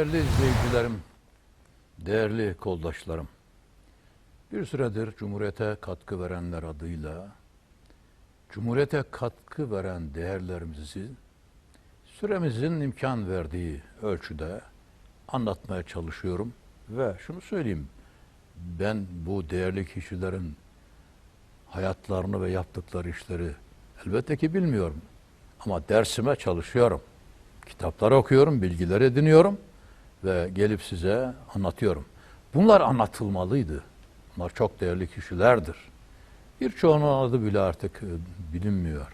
Değerli izleyicilerim, değerli koldaşlarım, bir süredir Cumhuriyete katkı verenler adıyla Cumhuriyete katkı veren değerlerimizi süremizin imkan verdiği ölçüde anlatmaya çalışıyorum ve şunu söyleyeyim, ben bu değerli kişilerin hayatlarını ve yaptıkları işleri elbette ki bilmiyorum ama dersime çalışıyorum. Kitaplar okuyorum, bilgiler ediniyorum ve gelip size anlatıyorum. Bunlar anlatılmalıydı. Bunlar çok değerli kişilerdir. Birçoğunun adı bile artık e, bilinmiyor.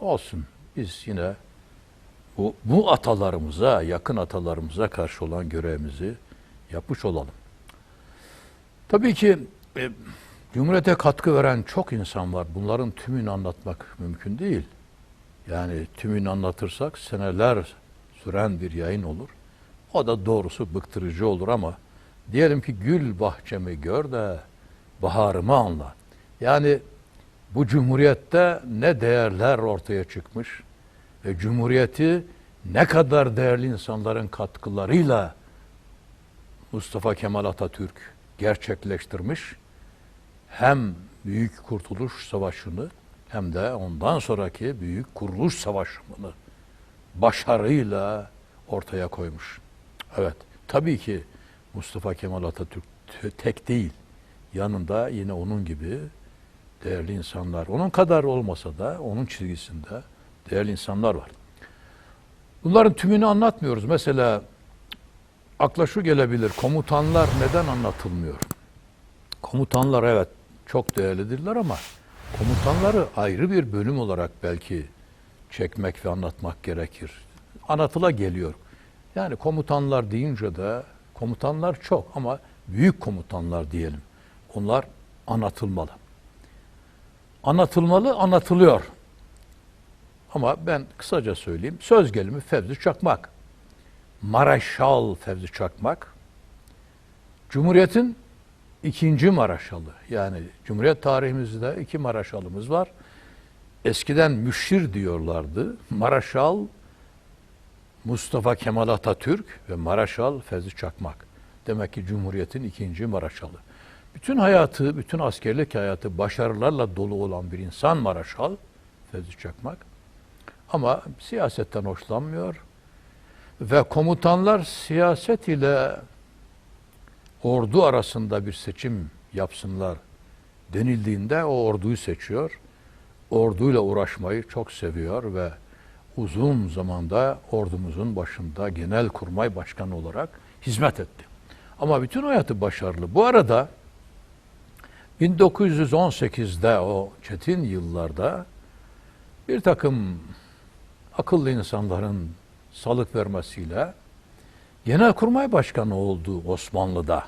Olsun. Biz yine bu, bu atalarımıza, yakın atalarımıza karşı olan görevimizi yapmış olalım. Tabii ki e, Cumhuriyete katkı veren çok insan var. Bunların tümünü anlatmak mümkün değil. Yani tümünü anlatırsak seneler süren bir yayın olur. O da doğrusu bıktırıcı olur ama diyelim ki gül bahçemi gör de baharımı anla. Yani bu cumhuriyette ne değerler ortaya çıkmış ve cumhuriyeti ne kadar değerli insanların katkılarıyla Mustafa Kemal Atatürk gerçekleştirmiş hem Büyük Kurtuluş Savaşı'nı hem de ondan sonraki Büyük Kuruluş Savaşı'nı başarıyla ortaya koymuş. Evet, tabii ki Mustafa Kemal Atatürk tek değil. Yanında yine onun gibi değerli insanlar, onun kadar olmasa da onun çizgisinde değerli insanlar var. Bunların tümünü anlatmıyoruz. Mesela akla şu gelebilir, komutanlar neden anlatılmıyor? Komutanlar evet çok değerlidirler ama komutanları ayrı bir bölüm olarak belki çekmek ve anlatmak gerekir. Anlatıla geliyor. Yani komutanlar deyince de komutanlar çok ama büyük komutanlar diyelim. Onlar anlatılmalı. Anlatılmalı, anlatılıyor. Ama ben kısaca söyleyeyim. Söz gelimi Fevzi Çakmak. Maraşal Fevzi Çakmak. Cumhuriyet'in ikinci Maraşalı. Yani Cumhuriyet tarihimizde iki Maraşalımız var. Eskiden müşir diyorlardı. Maraşal Mustafa Kemal Atatürk ve Maraşal Fevzi Çakmak. Demek ki Cumhuriyet'in ikinci Maraşalı. Bütün hayatı, bütün askerlik hayatı başarılarla dolu olan bir insan Maraşal Fevzi Çakmak. Ama siyasetten hoşlanmıyor. Ve komutanlar siyaset ile ordu arasında bir seçim yapsınlar denildiğinde o orduyu seçiyor. Orduyla uğraşmayı çok seviyor ve uzun zamanda ordumuzun başında genel kurmay başkanı olarak hizmet etti. Ama bütün hayatı başarılı. Bu arada 1918'de o çetin yıllarda bir takım akıllı insanların salık vermesiyle Genelkurmay Başkanı oldu Osmanlı'da.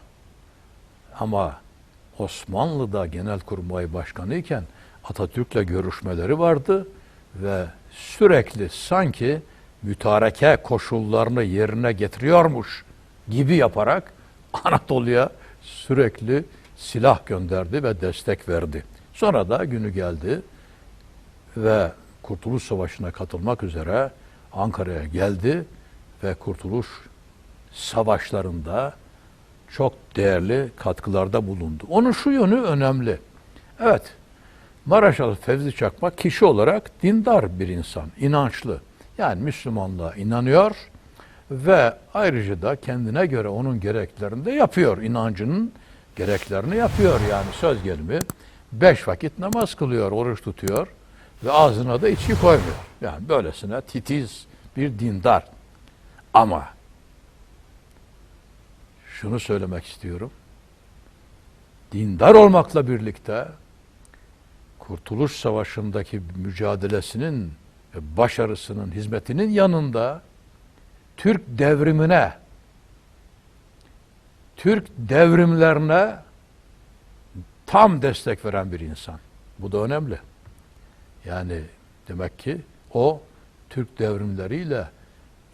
Ama Osmanlı'da Genelkurmay Başkanı iken Atatürk'le görüşmeleri vardı ve sürekli sanki mütareke koşullarını yerine getiriyormuş gibi yaparak Anadolu'ya sürekli silah gönderdi ve destek verdi. Sonra da günü geldi ve Kurtuluş Savaşı'na katılmak üzere Ankara'ya geldi ve Kurtuluş savaşlarında çok değerli katkılarda bulundu. Onun şu yönü önemli. Evet, Maraşal Fevzi Çakmak kişi olarak dindar bir insan, inançlı. Yani Müslümanlığa inanıyor ve ayrıca da kendine göre onun gereklerini de yapıyor. İnancının gereklerini yapıyor yani söz gelimi. Beş vakit namaz kılıyor, oruç tutuyor ve ağzına da içki koymuyor. Yani böylesine titiz bir dindar. Ama şunu söylemek istiyorum. Dindar olmakla birlikte Kurtuluş Savaşı'ndaki mücadelesinin başarısının, hizmetinin yanında Türk devrimine, Türk devrimlerine tam destek veren bir insan. Bu da önemli. Yani demek ki o Türk devrimleriyle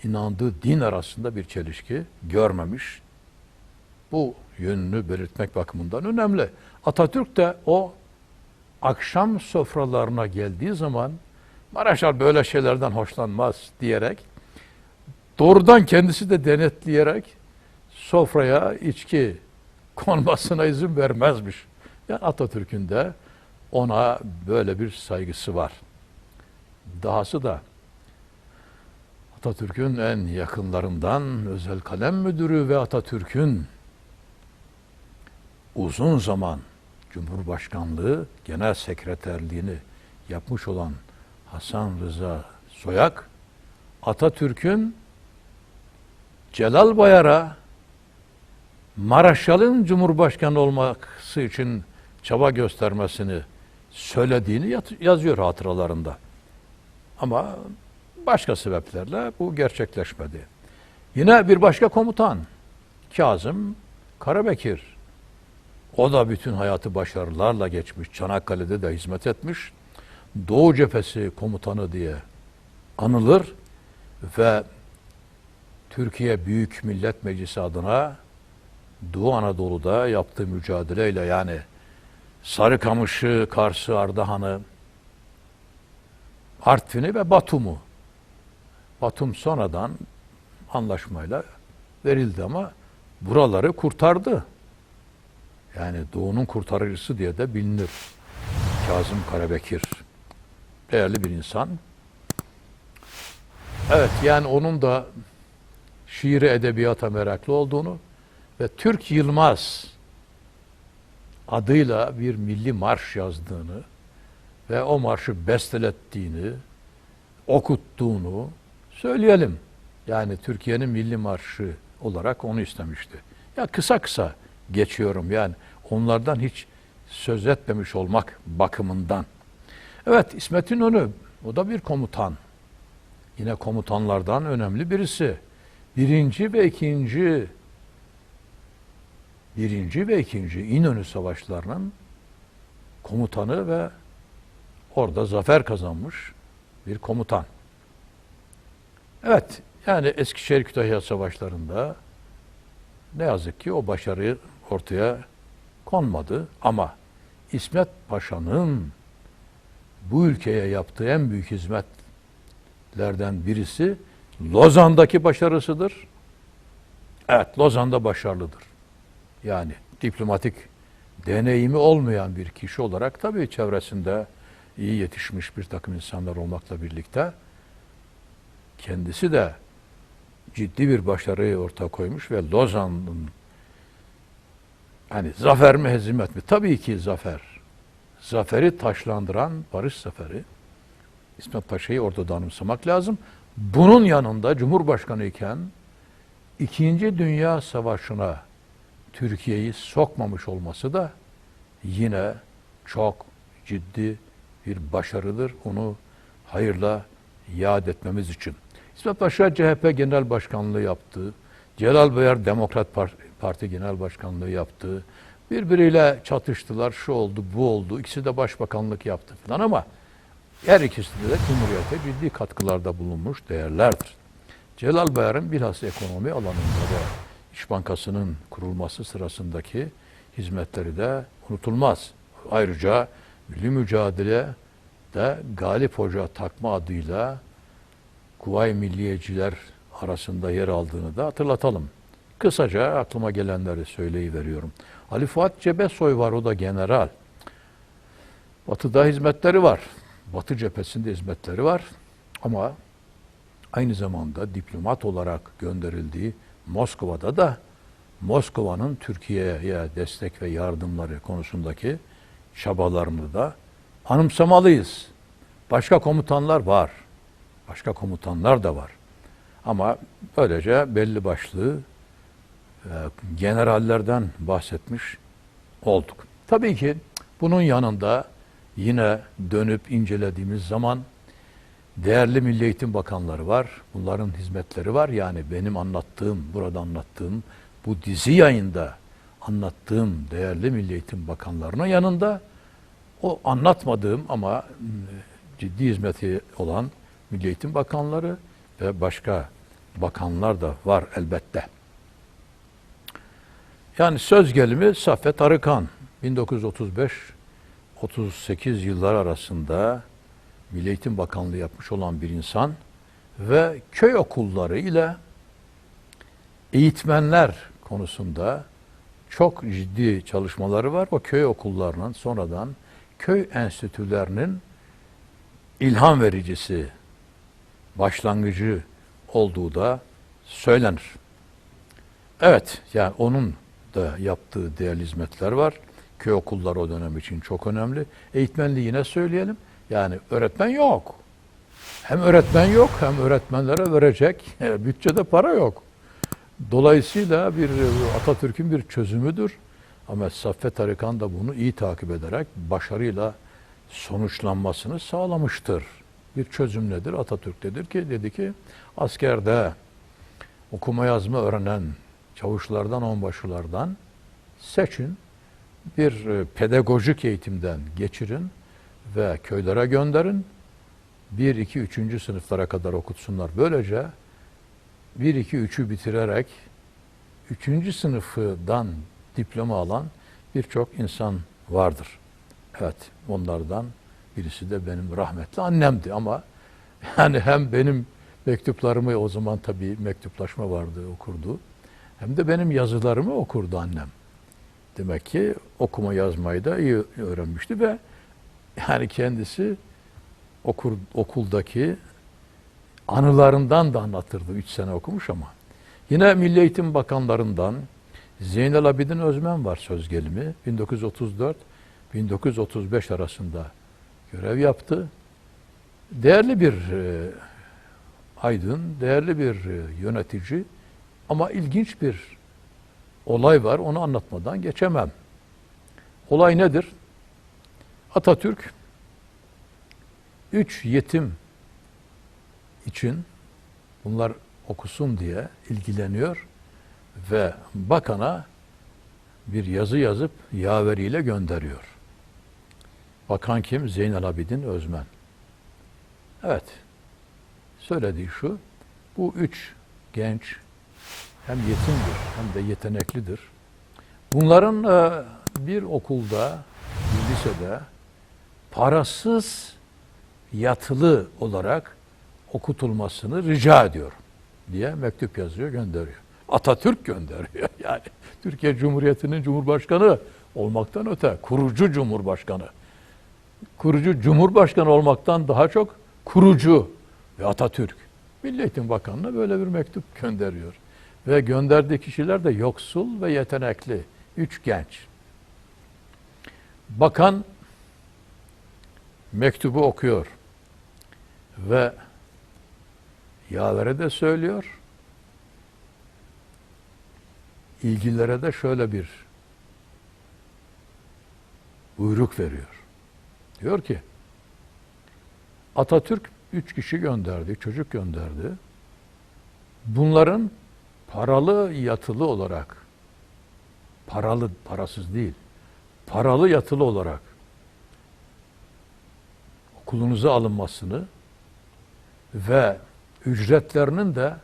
inandığı din arasında bir çelişki görmemiş. Bu yönünü belirtmek bakımından önemli. Atatürk de o akşam sofralarına geldiği zaman Maraşal böyle şeylerden hoşlanmaz diyerek doğrudan kendisi de denetleyerek sofraya içki konmasına izin vermezmiş. Yani Atatürk'ün de ona böyle bir saygısı var. Dahası da Atatürk'ün en yakınlarından özel kalem müdürü ve Atatürk'ün uzun zaman Cumhurbaşkanlığı Genel Sekreterliğini yapmış olan Hasan Rıza Soyak Atatürk'ün Celal Bayar'a Maraşal'ın Cumhurbaşkanı olması için çaba göstermesini söylediğini yazıyor hatıralarında. Ama başka sebeplerle bu gerçekleşmedi. Yine bir başka komutan Kazım Karabekir. O da bütün hayatı başarılarla geçmiş. Çanakkale'de de hizmet etmiş. Doğu Cephesi komutanı diye anılır ve Türkiye Büyük Millet Meclisi adına Doğu Anadolu'da yaptığı mücadeleyle yani Sarıkamış'ı, Kars'ı, Ardahan'ı, Artvin'i ve Batum'u. Batum sonradan anlaşmayla verildi ama buraları kurtardı. Yani Doğu'nun kurtarıcısı diye de bilinir. Kazım Karabekir. Değerli bir insan. Evet yani onun da şiiri edebiyata meraklı olduğunu ve Türk Yılmaz adıyla bir milli marş yazdığını ve o marşı bestelettiğini, okuttuğunu söyleyelim. Yani Türkiye'nin milli marşı olarak onu istemişti. Ya kısa kısa geçiyorum yani onlardan hiç söz etmemiş olmak bakımından. Evet İsmet İnönü o da bir komutan. Yine komutanlardan önemli birisi. Birinci ve ikinci birinci ve ikinci İnönü savaşlarının komutanı ve orada zafer kazanmış bir komutan. Evet, yani Eskişehir Kütahya savaşlarında ne yazık ki o başarı ortaya konmadı ama İsmet Paşa'nın bu ülkeye yaptığı en büyük hizmetlerden birisi Lozan'daki başarısıdır. Evet, Lozan'da başarılıdır. Yani diplomatik deneyimi olmayan bir kişi olarak tabii çevresinde iyi yetişmiş bir takım insanlar olmakla birlikte kendisi de ciddi bir başarıyı ortaya koymuş ve Lozan'ın hani zafer mi hezimet mi? Tabii ki zafer. Zaferi taşlandıran barış zaferi. İsmet Paşa'yı orada da anımsamak lazım. Bunun yanında Cumhurbaşkanı iken İkinci Dünya Savaşı'na Türkiye'yi sokmamış olması da yine çok ciddi bir başarıdır. Onu hayırla yad etmemiz için. İsmet Paşa CHP Genel Başkanlığı yaptı. Celal Bayar Demokrat Parti Genel Başkanlığı yaptı. Birbiriyle çatıştılar. Şu oldu, bu oldu. İkisi de başbakanlık yaptı falan ama her ikisinde de Cumhuriyet'e ciddi katkılarda bulunmuş değerlerdir. Celal Bayar'ın bilhassa ekonomi alanında da İş Bankası'nın kurulması sırasındaki hizmetleri de unutulmaz. Ayrıca milli mücadele de Galip Hoca takma adıyla Kuvayi Milliyeciler arasında yer aldığını da hatırlatalım. Kısaca aklıma gelenleri söyleyiveriyorum. Ali Fuat Cebesoy var, o da general. Batı'da hizmetleri var. Batı cephesinde hizmetleri var. Ama aynı zamanda diplomat olarak gönderildiği Moskova'da da Moskova'nın Türkiye'ye destek ve yardımları konusundaki çabalarını da anımsamalıyız. Başka komutanlar var. Başka komutanlar da var. Ama böylece belli başlı e, generallerden bahsetmiş olduk. Tabii ki bunun yanında yine dönüp incelediğimiz zaman değerli Milli Eğitim Bakanları var. Bunların hizmetleri var. Yani benim anlattığım, burada anlattığım, bu dizi yayında anlattığım değerli Milli Eğitim Bakanlarının yanında o anlatmadığım ama ciddi hizmeti olan Milli Eğitim Bakanları ve başka bakanlar da var elbette. Yani söz gelimi Saffet Arıkan 1935-38 yıllar arasında Milli Eğitim Bakanlığı yapmış olan bir insan ve köy okulları ile eğitmenler konusunda çok ciddi çalışmaları var. O köy okullarının sonradan köy enstitülerinin ilham vericisi, başlangıcı olduğu da söylenir. Evet, yani onun da yaptığı değerli hizmetler var. Köy okulları o dönem için çok önemli. Eğitmenliği yine söyleyelim. Yani öğretmen yok. Hem öğretmen yok hem öğretmenlere verecek bütçede para yok. Dolayısıyla bir Atatürk'ün bir çözümüdür. Ahmet Saffet Arıkan da bunu iyi takip ederek başarıyla sonuçlanmasını sağlamıştır. Bir çözüm nedir? Atatürk dedir ki dedi ki askerde okuma yazma öğrenen çavuşlardan, onbaşılardan seçin. Bir e, pedagojik eğitimden geçirin ve köylere gönderin. 1, 2, 3. sınıflara kadar okutsunlar. Böylece 1, 2, 3'ü bitirerek 3. sınıfından diploma alan birçok insan vardır. Evet, onlardan birisi de benim rahmetli annemdi ama yani hem benim mektuplarımı o zaman tabii mektuplaşma vardı okurdu. Hem de benim yazılarımı okurdu annem. Demek ki okuma yazmayı da iyi öğrenmişti ve yani kendisi okur, okuldaki anılarından da anlatırdı. Üç sene okumuş ama. Yine Milli Eğitim Bakanlarından Zeynel Abidin Özmen var söz gelimi. 1934-1935 arasında görev yaptı. Değerli bir e, aydın, değerli bir e, yönetici ama ilginç bir olay var. Onu anlatmadan geçemem. Olay nedir? Atatürk üç yetim için bunlar okusun diye ilgileniyor ve bakana bir yazı yazıp yaveriyle gönderiyor. Bakan kim? Zeynel Abidin Özmen. Evet. Söylediği şu. Bu üç genç hem yetimdir hem de yeteneklidir. Bunların e, bir okulda, bir lisede parasız yatılı olarak okutulmasını rica ediyor diye mektup yazıyor, gönderiyor. Atatürk gönderiyor. Yani Türkiye Cumhuriyeti'nin Cumhurbaşkanı olmaktan öte kurucu Cumhurbaşkanı. Kurucu Cumhurbaşkanı olmaktan daha çok kurucu ve Atatürk. Milli Eğitim Bakanı'na böyle bir mektup gönderiyor. Ve gönderdiği kişiler de yoksul ve yetenekli. Üç genç. Bakan mektubu okuyor ve yavere de söylüyor. İlgililere de şöyle bir buyruk veriyor. Diyor ki Atatürk üç kişi gönderdi, çocuk gönderdi. Bunların paralı yatılı olarak paralı parasız değil paralı yatılı olarak okulunuza alınmasını ve ücretlerinin de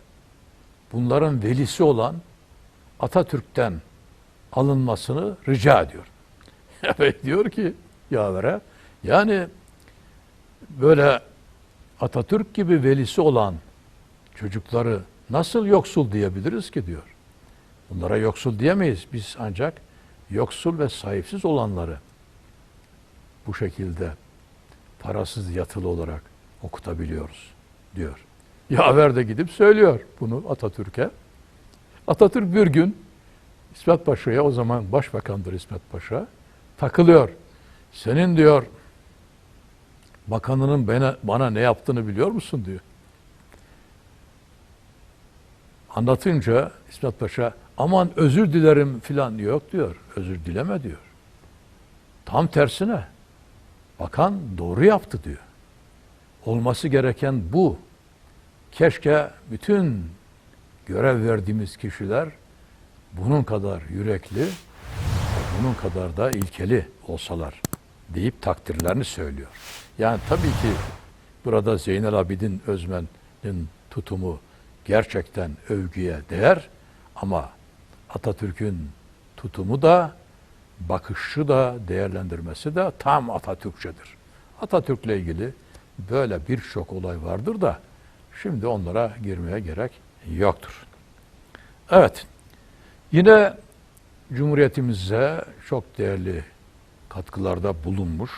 bunların velisi olan Atatürk'ten alınmasını rica ediyor. Evet diyor ki yavere yani böyle Atatürk gibi velisi olan çocukları nasıl yoksul diyebiliriz ki diyor. Bunlara yoksul diyemeyiz. Biz ancak yoksul ve sahipsiz olanları bu şekilde parasız yatılı olarak okutabiliyoruz diyor. Yaver de gidip söylüyor bunu Atatürk'e. Atatürk bir gün İsmet Paşa'ya o zaman başbakandır İsmet Paşa takılıyor. Senin diyor bakanının bana, bana ne yaptığını biliyor musun diyor. Anlatınca İsmet Paşa aman özür dilerim filan yok diyor. Özür dileme diyor. Tam tersine bakan doğru yaptı diyor. Olması gereken bu. Keşke bütün görev verdiğimiz kişiler bunun kadar yürekli, bunun kadar da ilkeli olsalar deyip takdirlerini söylüyor. Yani tabii ki burada Zeynel Abidin Özmen'in tutumu gerçekten övgüye değer ama Atatürk'ün tutumu da bakışı da değerlendirmesi de tam Atatürkçedir. Atatürk'le ilgili böyle birçok olay vardır da şimdi onlara girmeye gerek yoktur. Evet. Yine Cumhuriyetimize çok değerli katkılarda bulunmuş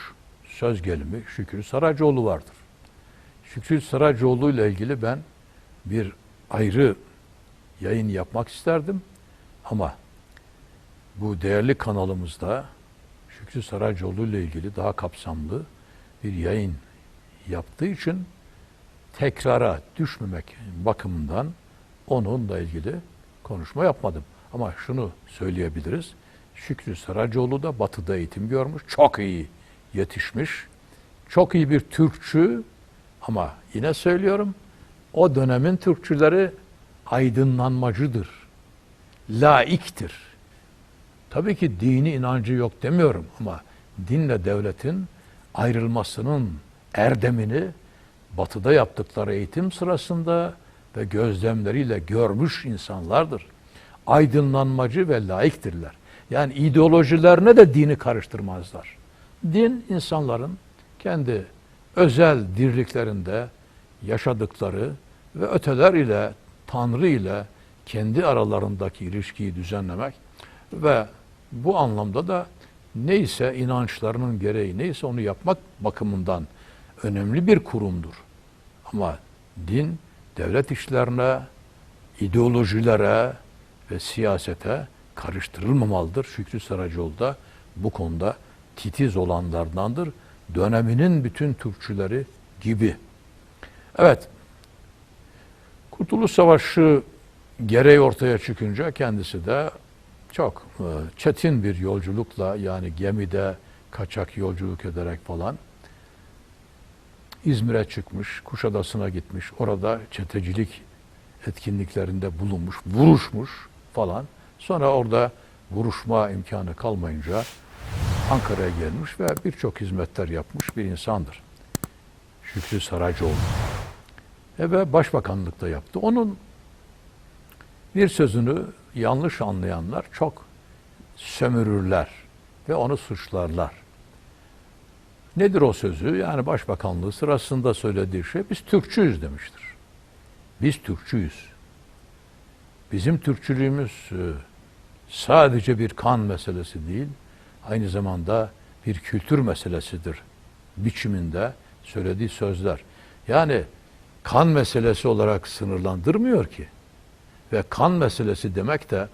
söz gelimi Şükrü Saracoğlu vardır. Şükrü Saracoğlu ile ilgili ben bir ayrı yayın yapmak isterdim ama bu değerli kanalımızda Şükrü Saracoğlu ile ilgili daha kapsamlı bir yayın yaptığı için tekrara düşmemek bakımından onunla ilgili konuşma yapmadım. Ama şunu söyleyebiliriz. Şükrü Saracoğlu da batıda eğitim görmüş. Çok iyi yetişmiş. Çok iyi bir Türkçü ama yine söylüyorum o dönemin Türkçüleri aydınlanmacıdır. Laiktir. Tabii ki dini inancı yok demiyorum ama dinle devletin ayrılmasının erdemini batıda yaptıkları eğitim sırasında ve gözlemleriyle görmüş insanlardır. Aydınlanmacı ve laiktirler. Yani ideolojilerine de dini karıştırmazlar. Din insanların kendi özel dirliklerinde yaşadıkları ve öteler ile Tanrı ile kendi aralarındaki ilişkiyi düzenlemek ve bu anlamda da neyse inançlarının gereği neyse onu yapmak bakımından önemli bir kurumdur. Ama din devlet işlerine, ideolojilere ve siyasete karıştırılmamalıdır. Şükrü Saracoğlu da bu konuda titiz olanlardandır. Döneminin bütün Türkçüleri gibi. Evet, Kurtuluş Savaşı gereği ortaya çıkınca kendisi de çok e, çetin bir yolculukla yani gemide kaçak yolculuk ederek falan İzmir'e çıkmış, Kuşadası'na gitmiş. Orada çetecilik etkinliklerinde bulunmuş, vuruşmuş falan. Sonra orada vuruşma imkanı kalmayınca Ankara'ya gelmiş ve birçok hizmetler yapmış bir insandır. Şükrü Saracoğlu. E ve başbakanlıkta yaptı. Onun bir sözünü yanlış anlayanlar çok sömürürler ve onu suçlarlar. Nedir o sözü? Yani başbakanlığı sırasında söylediği şey biz Türkçüyüz demiştir. Biz Türkçüyüz. Bizim Türkçülüğümüz e, sadece bir kan meselesi değil, aynı zamanda bir kültür meselesidir biçiminde söylediği sözler. Yani kan meselesi olarak sınırlandırmıyor ki. Ve kan meselesi demek de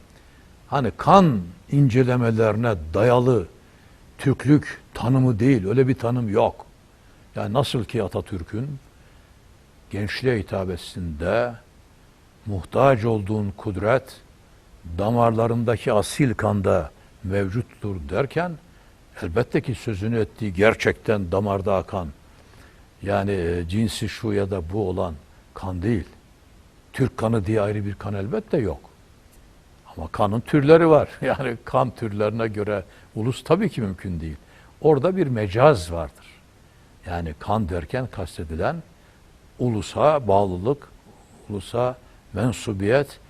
hani kan incelemelerine dayalı Türklük tanımı değil, öyle bir tanım yok. Yani nasıl ki Atatürk'ün gençliğe hitabesinde muhtaç olduğun kudret damarlarındaki asil kanda mevcuttur derken elbette ki sözünü ettiği gerçekten damarda akan yani e, cinsi şu ya da bu olan kan değil. Türk kanı diye ayrı bir kan elbette yok. Ama kanın türleri var. Yani kan türlerine göre ulus tabii ki mümkün değil. Orada bir mecaz vardır. Yani kan derken kastedilen ulusa bağlılık, ulusa mensubiyet,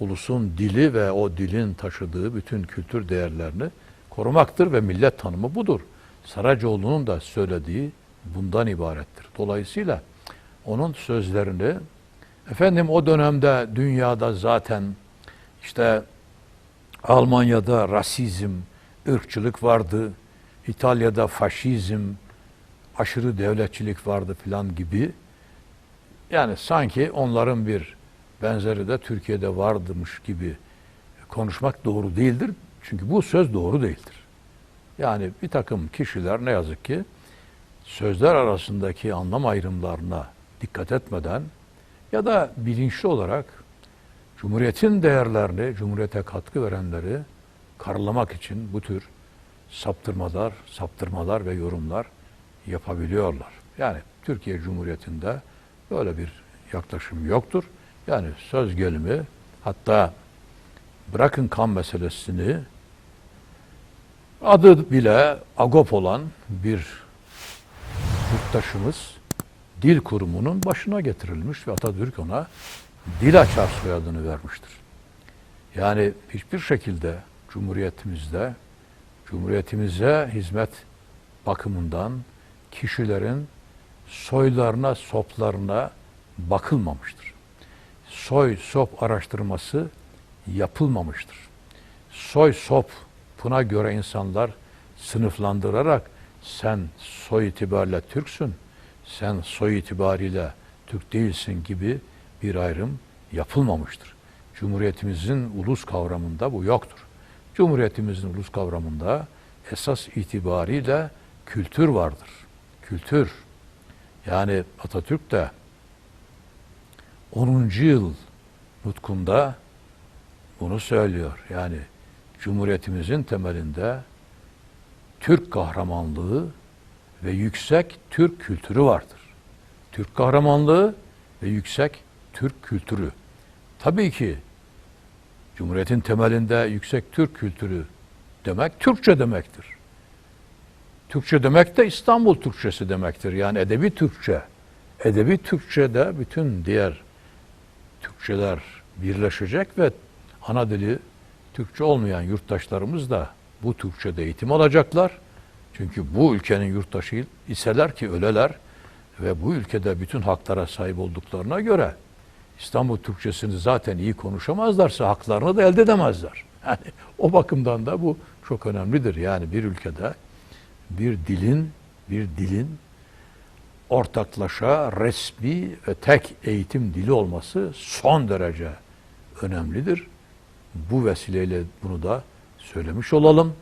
ulusun dili ve o dilin taşıdığı bütün kültür değerlerini korumaktır ve millet tanımı budur. Saracoğlu'nun da söylediği bundan ibarettir. Dolayısıyla onun sözlerini efendim o dönemde dünyada zaten işte Almanya'da rasizm, ırkçılık vardı. İtalya'da faşizm, aşırı devletçilik vardı filan gibi. Yani sanki onların bir benzeri de Türkiye'de vardımış gibi konuşmak doğru değildir. Çünkü bu söz doğru değildir. Yani bir takım kişiler ne yazık ki sözler arasındaki anlam ayrımlarına dikkat etmeden ya da bilinçli olarak Cumhuriyetin değerlerini, Cumhuriyete katkı verenleri karalamak için bu tür saptırmalar, saptırmalar ve yorumlar yapabiliyorlar. Yani Türkiye Cumhuriyeti'nde böyle bir yaklaşım yoktur. Yani söz gelimi hatta bırakın kan meselesini adı bile Agop olan bir yurttaşımız dil kurumunun başına getirilmiş ve Atatürk ona dil açar soyadını vermiştir. Yani hiçbir şekilde Cumhuriyetimizde, Cumhuriyetimize hizmet bakımından kişilerin soylarına, soplarına bakılmamıştır. Soy, sop araştırması yapılmamıştır. Soy sop buna göre insanlar sınıflandırarak sen soy itibariyle Türksün, sen soy itibariyle Türk değilsin gibi bir ayrım yapılmamıştır. Cumhuriyetimizin ulus kavramında bu yoktur. Cumhuriyetimizin ulus kavramında esas itibariyle kültür vardır. Kültür. Yani Atatürk de 10. yıl nutkunda bunu söylüyor. Yani Cumhuriyetimizin temelinde Türk kahramanlığı ve yüksek Türk kültürü vardır. Türk kahramanlığı ve yüksek Türk kültürü. Tabii ki Cumhuriyetin temelinde yüksek Türk kültürü demek Türkçe demektir. Türkçe demek de İstanbul Türkçesi demektir. Yani edebi Türkçe. Edebi Türkçe'de bütün diğer Türkçeler birleşecek ve ana dili Türkçe olmayan yurttaşlarımız da bu Türkçe'de eğitim alacaklar. Çünkü bu ülkenin yurttaşı iseler ki öleler ve bu ülkede bütün haklara sahip olduklarına göre İstanbul Türkçesini zaten iyi konuşamazlarsa haklarını da elde edemezler. Yani o bakımdan da bu çok önemlidir. Yani bir ülkede bir dilin bir dilin ortaklaşa resmi ve tek eğitim dili olması son derece önemlidir. Bu vesileyle bunu da söylemiş olalım.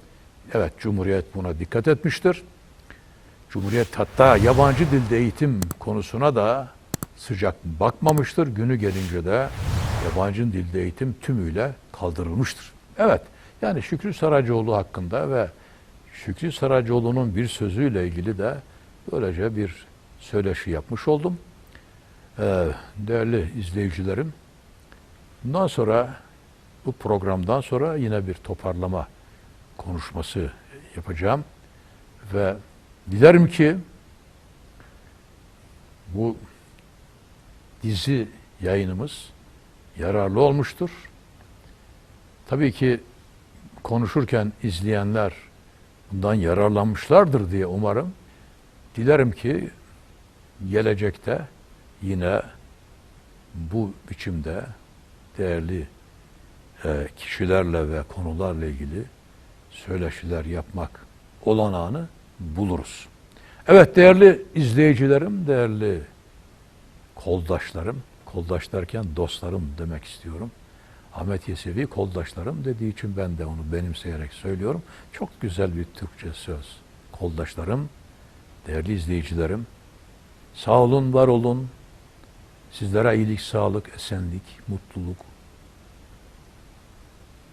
Evet Cumhuriyet buna dikkat etmiştir. Cumhuriyet hatta yabancı dilde eğitim konusuna da sıcak bakmamıştır. Günü gelince de yabancı dilde eğitim tümüyle kaldırılmıştır. Evet yani Şükrü Saracoğlu hakkında ve Şükrü Saracoğlu'nun bir sözüyle ilgili de böylece bir söyleşi yapmış oldum. Ee, değerli izleyicilerim, bundan sonra bu programdan sonra yine bir toparlama konuşması yapacağım ve dilerim ki bu dizi yayınımız yararlı olmuştur. Tabii ki konuşurken izleyenler bundan yararlanmışlardır diye umarım. Dilerim ki gelecekte yine bu biçimde değerli e, kişilerle ve konularla ilgili söyleşiler yapmak olanağını buluruz. Evet değerli izleyicilerim, değerli koldaşlarım, koldaş derken dostlarım demek istiyorum. Ahmet Yesevi koldaşlarım dediği için ben de onu benimseyerek söylüyorum. Çok güzel bir Türkçe söz. Koldaşlarım, değerli izleyicilerim, sağ olun, var olun. Sizlere iyilik, sağlık, esenlik, mutluluk,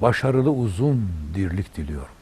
başarılı uzun dirlik diliyorum.